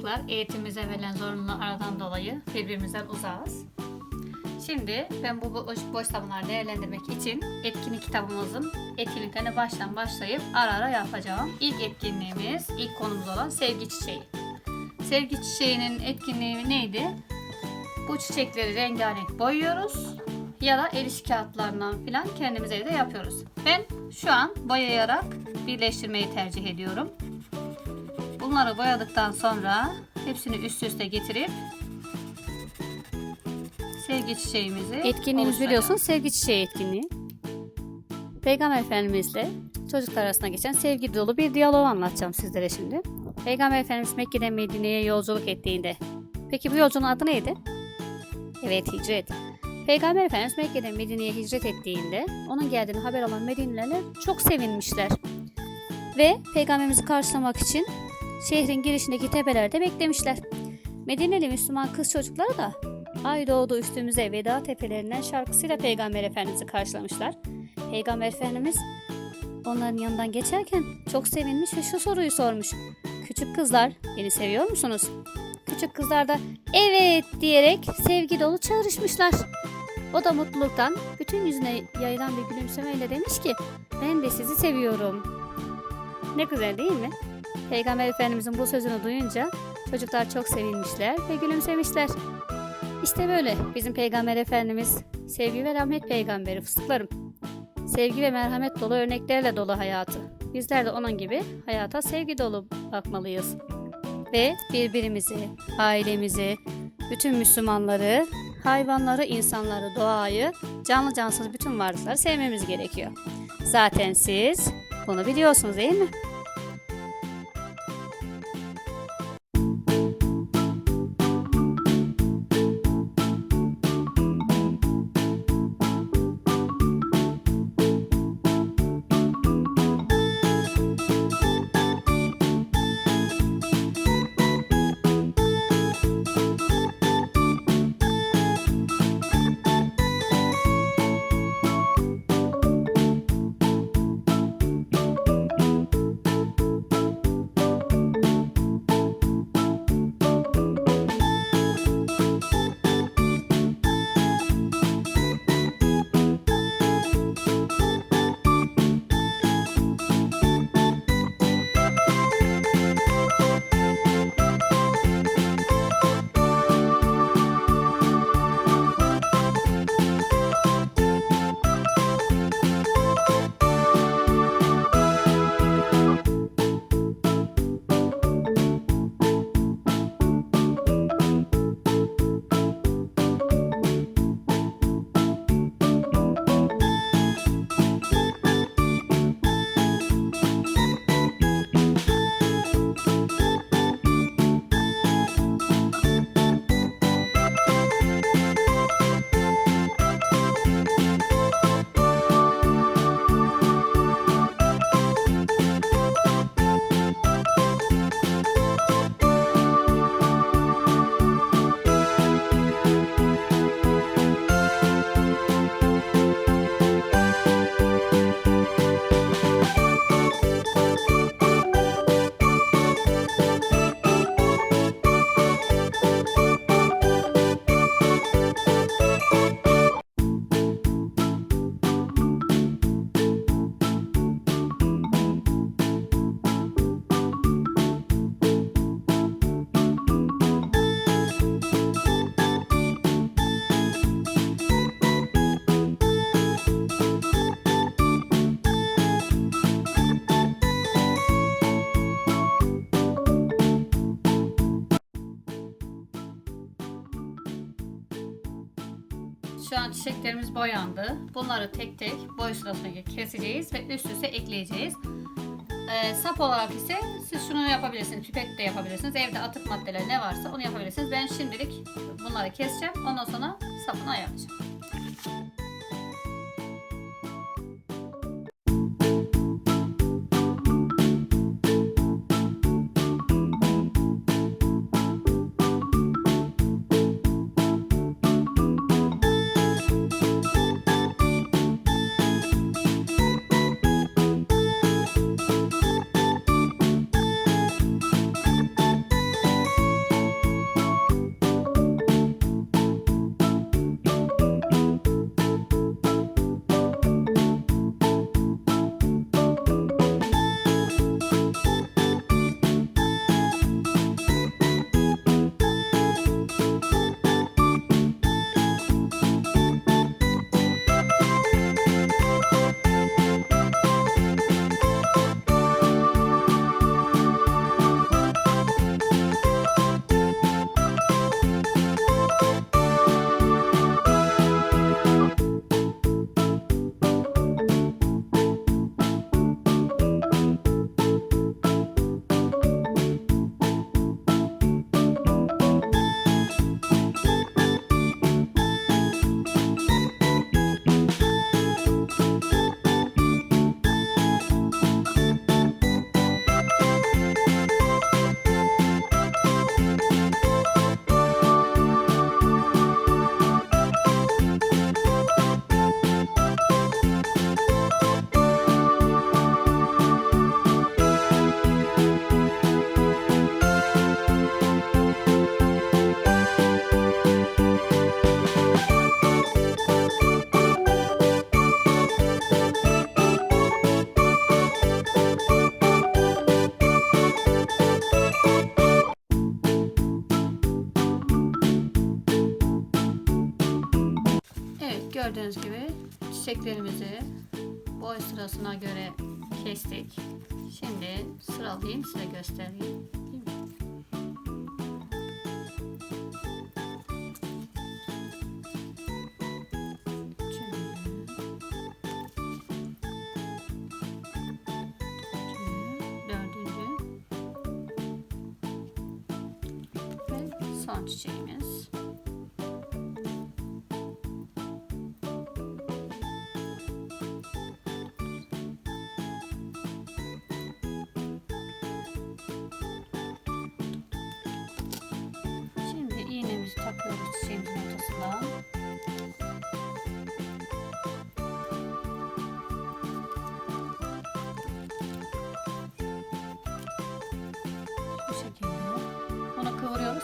çocuklar eğitimimize verilen zorunlu aradan dolayı birbirimizden uzağız. Şimdi ben bu boş, boş zamanları değerlendirmek için etkinlik kitabımızın etkinliklerine baştan başlayıp ara ara yapacağım. İlk etkinliğimiz, ilk konumuz olan sevgi çiçeği. Sevgi çiçeğinin etkinliği neydi? Bu çiçekleri rengarenk boyuyoruz ya da el işi kağıtlarından falan kendimiz evde yapıyoruz. Ben şu an boyayarak birleştirmeyi tercih ediyorum. Bunları boyadıktan sonra hepsini üst üste getirip sevgi çiçeğimizi Etkinliğimiz biliyorsunuz sevgi çiçeği etkinliği. Peygamber Efendimizle çocuklar arasında geçen sevgi dolu bir diyalog anlatacağım sizlere şimdi. Peygamber Efendimiz Mekke'den Medine'ye yolculuk ettiğinde. Peki bu yolculuğun adı neydi? Evet hicret. Peygamber Efendimiz Mekke'den Medine'ye hicret ettiğinde onun geldiğini haber alan Medineliler çok sevinmişler. Ve peygamberimizi karşılamak için şehrin girişindeki tepelerde beklemişler. Medineli Müslüman kız çocukları da Ay doğdu üstümüze veda tepelerinden şarkısıyla Peygamber Efendimiz'i karşılamışlar. Peygamber Efendimiz onların yanından geçerken çok sevinmiş ve şu soruyu sormuş. Küçük kızlar beni seviyor musunuz? Küçük kızlar da evet diyerek sevgi dolu çağrışmışlar. O da mutluluktan bütün yüzüne yayılan bir gülümsemeyle demiş ki ben de sizi seviyorum. Ne güzel değil mi? Peygamber Efendimizin bu sözünü duyunca çocuklar çok sevinmişler ve gülümsemişler. İşte böyle bizim Peygamber Efendimiz sevgi ve rahmet peygamberi fıstıklarım. Sevgi ve merhamet dolu örneklerle dolu hayatı. Bizler de onun gibi hayata sevgi dolu bakmalıyız. Ve birbirimizi, ailemizi, bütün Müslümanları, hayvanları, insanları, doğayı, canlı cansız bütün varlıkları sevmemiz gerekiyor. Zaten siz bunu biliyorsunuz değil mi? Şu an çiçeklerimiz boyandı. Bunları tek tek boy sırasına keseceğiz ve üst üste ekleyeceğiz. Ee, sap olarak ise siz şunu yapabilirsiniz. Pipet de yapabilirsiniz. Evde atık maddeler ne varsa onu yapabilirsiniz. Ben şimdilik bunları keseceğim. Ondan sonra sapını ayarlayacağım. Gördüğünüz gibi çiçeklerimizi boy sırasına göre kestik. Şimdi sıralayayım size göstereyim. Dördüncü ve son çiçeğimiz.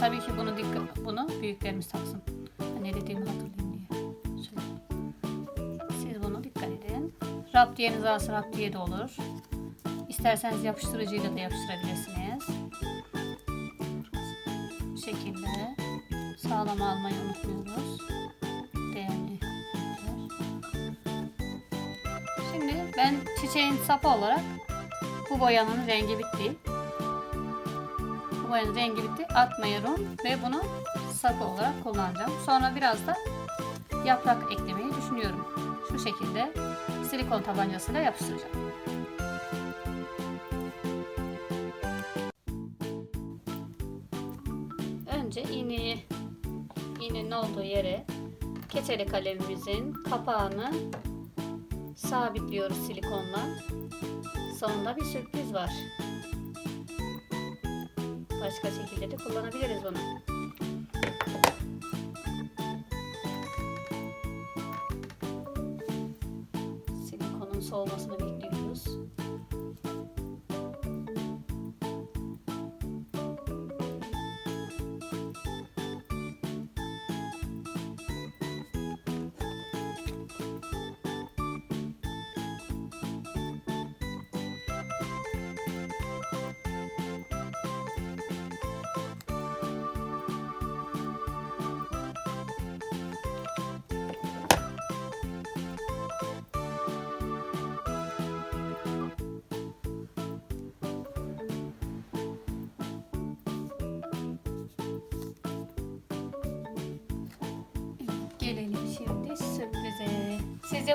Tabii ki bunu dikkat, bunu büyüklerimiz taksın. Ne dediğimi hatırlayayım diye. Şöyle. Siz bunu dikkat edin. Raptiyeniz varsa raptiye de olur. İsterseniz yapıştırıcıyla da yapıştırabilirsiniz. Bu şekilde sağlam almayı unutmuyoruz. Değerli. Şimdi ben çiçeğin sapı olarak bu boyanın rengi bitti. Bu boyanın rengi bitti. Atmıyorum ve bunu sapı olarak kullanacağım. Sonra biraz da yaprak eklemeyi düşünüyorum. Şu şekilde silikon tabancasıyla yapıştıracağım. Önce iğneyi iğnenin olduğu yere keçeli kalemimizin kapağını sabitliyoruz silikonla. Sonunda bir sürpriz var. Başka şekilde de kullanabiliriz bunu.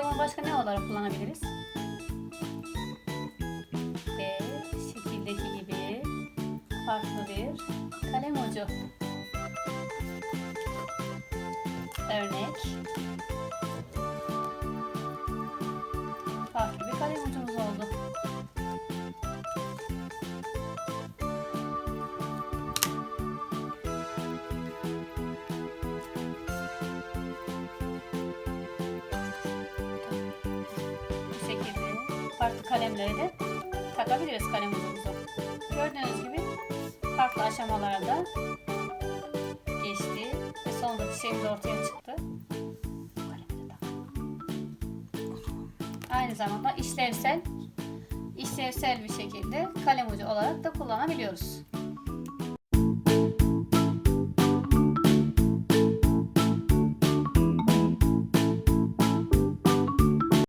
Bunu başka ne olarak kullanabiliriz? Ve şekildeki gibi farklı bir kalem ucu. Örnek. Farklı kalemleri de takabiliriz kalem ucumuzu. Gördüğünüz gibi farklı aşamalarda geçti ve sonunda çiçeğimiz ortaya çıktı. Aynı zamanda işlevsel işlevsel bir şekilde kalem ucu olarak da kullanabiliyoruz.